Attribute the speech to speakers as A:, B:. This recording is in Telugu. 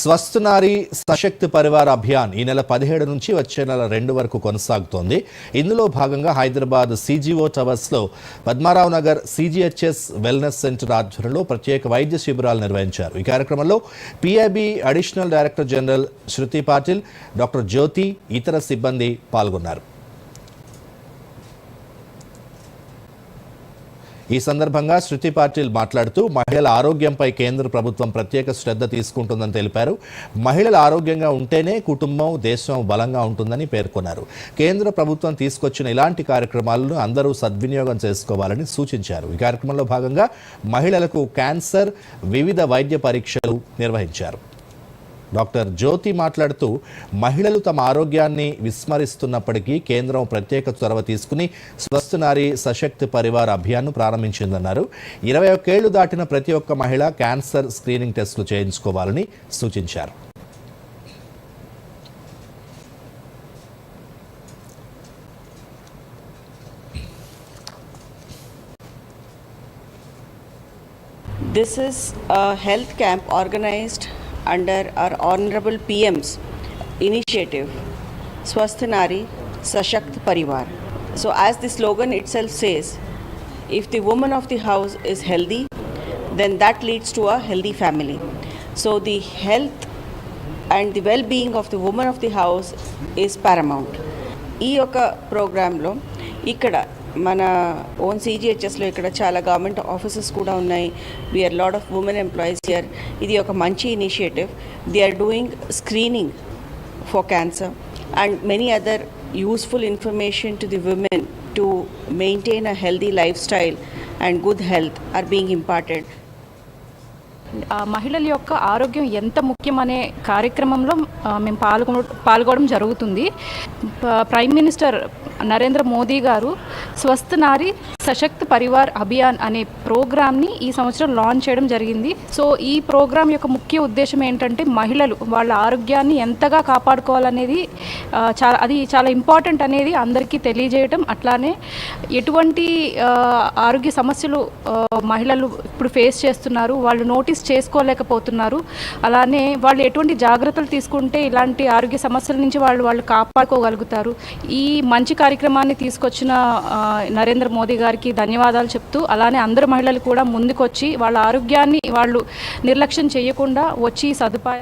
A: స్వస్థ నారీ సశక్తి పరివార్ అభియాన్ ఈ నెల పదిహేడు నుంచి వచ్చే నెల రెండు వరకు కొనసాగుతోంది. ఇందులో భాగంగా Hyderabad CGO టవర్స్లో Padmarao Nagar CGHS wellness centre ఆధ్వర్యంలో ప్రత్యేక వైద్య శిబిరాలు నిర్వహించారు. ఈ కార్యక్రమంలో PIB additional director general Shruti Patil doctor Jyoti ఇతర సిబ్బంది పాల్గొన్నారు. ఈ సందర్భంగా శృతి పాటిల్ మాట్లాడుతూ మహిళల ఆరోగ్యంపై కేంద్ర ప్రభుత్వం ప్రత్యేక శ్రద్ధ తీసుకుంటుందని తెలిపారు. మహిళలు ఆరోగ్యంగా ఉంటేనే కుటుంబం దేశం బలంగా ఉంటుందని పేర్కొన్నారు. కేంద్ర ప్రభుత్వం తీసుకొచ్చిన ఇలాంటి కార్యక్రమాలను అందరూ సద్వినియోగం చేసుకోవాలని సూచించారు. ఈ కార్యక్రమంలో భాగంగా మహిళలకు క్యాన్సర్ వివిధ వైద్య పరీక్షలు నిర్వహించారు. డాక్టర్ జ్యోతి మాట్లాడుతూ మహిళలు తమ ఆరోగ్యాన్ని విస్మరిస్తున్నప్పటికీ కేంద్రం ప్రత్యేక చొరవ తీసుకుని స్వస్థ నారీ సశక్తి పరివార్ అభియాన్ను ప్రారంభించిందన్నారు. ఇరవై ఒక్కేళ్ళు దాటిన ప్రతి ఒక్క మహిళ క్యాన్సర్ స్క్రీనింగ్ టెస్టులు చేయించుకోవాలని సూచించారు.
B: This is a health camp organized under our Honorable PM's initiative, Swasthanari Sashakt Parivar. So, as the slogan itself says, if the woman of the house is healthy, then that leads to a healthy family. So, the health and the well being of the woman of the house is paramount. ఈ యొక్క ప్రోగ్రాంలో ఇక్కడ మన ఓన్ సీజీహెచ్ఎస్లో ఇక్కడ చాలా గవర్నమెంట్ ఆఫీసెస్ కూడా ఉన్నాయి. We are lot of women employees here ఇది ఒక మంచి initiative they are doing screening for cancer and many other useful information to the women to maintain a healthy lifestyle and good health are being
C: ఆ, మహిళల యొక్క ఆరోగ్యం ఎంత ముఖ్యమనే కార్యక్రమంలో మేము పాల్గొ పాల్గొనడం జరుగుతుంది. ప్రైమ్ మినిస్టర్ నరేంద్ర మోదీ గారు స్వస్థ నారి. సశక్త్ పరివార్ అభియాన్ అనే ప్రోగ్రామ్ని ఈ సంవత్సరం లాంచ్ చేయడం జరిగింది. సో ఈ ప్రోగ్రామ్ యొక్క ముఖ్య ఉద్దేశం ఏంటంటే మహిళలు వాళ్ళ ఆరోగ్యాన్ని ఎంతగా కాపాడుకోవాలనేది చాలా అది చాలా ఇంపార్టెంట్ అనేది అందరికీ తెలియజేయటం. అట్లానే ఎటువంటి ఆరోగ్య సమస్యలు మహిళలు ఇప్పుడు ఫేస్ చేస్తున్నారు వాళ్ళు నోటీస్ చేసుకోలేకపోతున్నారు. అలానే వాళ్ళు ఎటువంటి జాగ్రత్తలు తీసుకుంటే ఇలాంటి ఆరోగ్య సమస్యల నుంచి వాళ్ళు వాళ్ళు కాపాడుకోగలుగుతారు. ఈ మంచి కార్యక్రమాన్ని తీసుకొచ్చిన నరేంద్ర మోదీ గారికి ధన్యవాదాలు చెప్తూ అలానే అందరు మహిళలు కూడా ముందుకొచ్చి వాళ్ళ ఆరోగ్యాన్ని వాళ్ళు నిర్లక్ష్యం చేయకుండా వచ్చి ఈ సదుపాయ